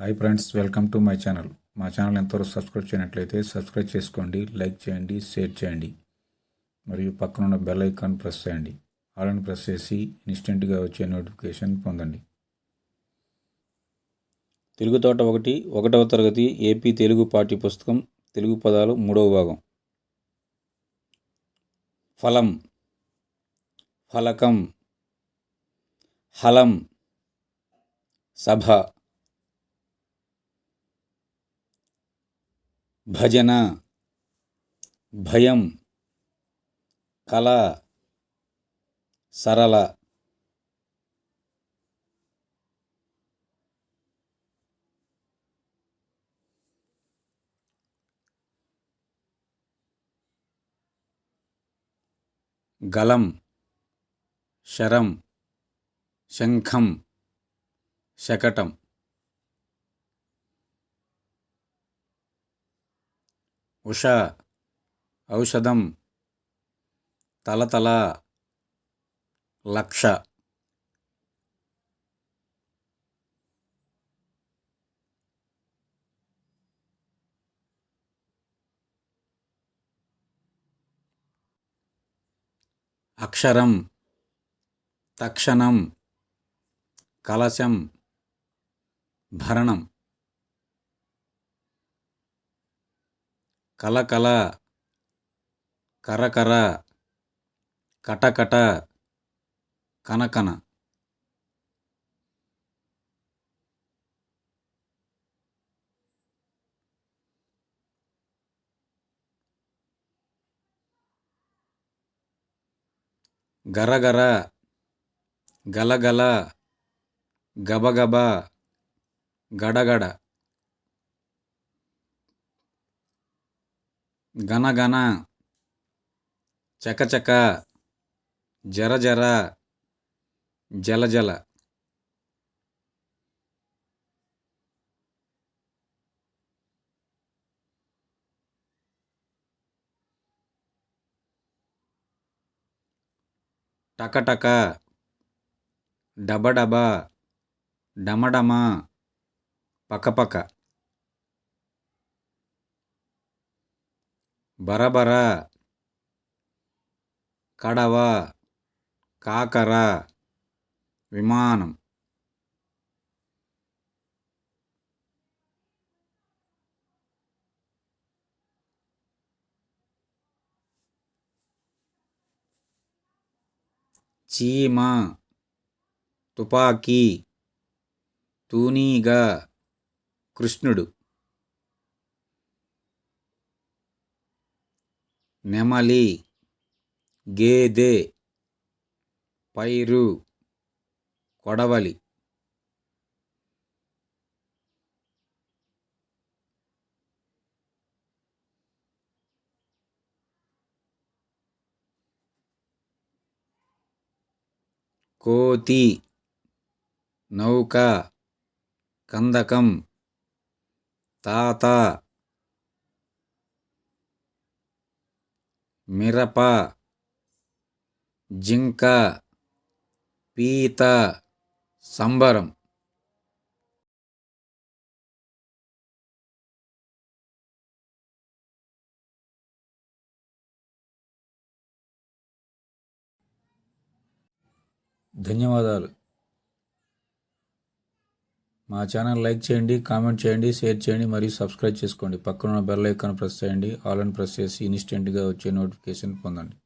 Hi friends welcome to my channel మా channel ఎంతవరకు subscribe చేయనట్లయితే సబ్స్క్రైబ్ చేసుకోండి లైక్ చేయండి షేర్ చేయండి. మరియు పక్కనున్న బెల్ ఐకాన్ ప్రెస్ చేయండి. ఆల్ని ప్రెస్ చేసి ఇన్స్టెంట్గా వచ్చే నోటిఫికేషన్ పొందండి. తెలుగు తోట ఒకటి ఒకటవ తరగతి ఏపీ తెలుగు పాఠ్య పుస్తకం తెలుగు పదాలు మూడవ భాగం. ఫలం ఫలకం హలం సభ. భజన భయం కళ సరళ గలం శరం శంఖం శకటం ఉష ఔషధం తలతల లక్ష. అక్షరం తక్షణం కలశం భరణం. కలకల కరకర కటకట కనకన గరగర గలగల గబగబ గడగడ గనగన చకచక జరజర జలజల టకటక డబడబ డమడమ పకపక బరబర కడవ కాకర విమానం. చీమ తుపాకీ తూనీగా కృష్ణుడు. నెమలి గేదె పైరు కొడవలి కోతి నౌక కందకం తాత మిరప జింక పీత సంబరం. ధన్యవాదాలు. మా ఛానల్ లైక్ చేయండి కామెంట్ చేయండి షేర్ చేయండి మరియు సబ్స్క్రైబ్ చేసుకోండి. పక్కన బెల్ ఐకాన్ ప్రెస్ చేయండి. ఆల్ అని ప్రెస్ చేసి ఇన్స్టెంట్గా వచ్చే నోటిఫికేషన్ పొందండి.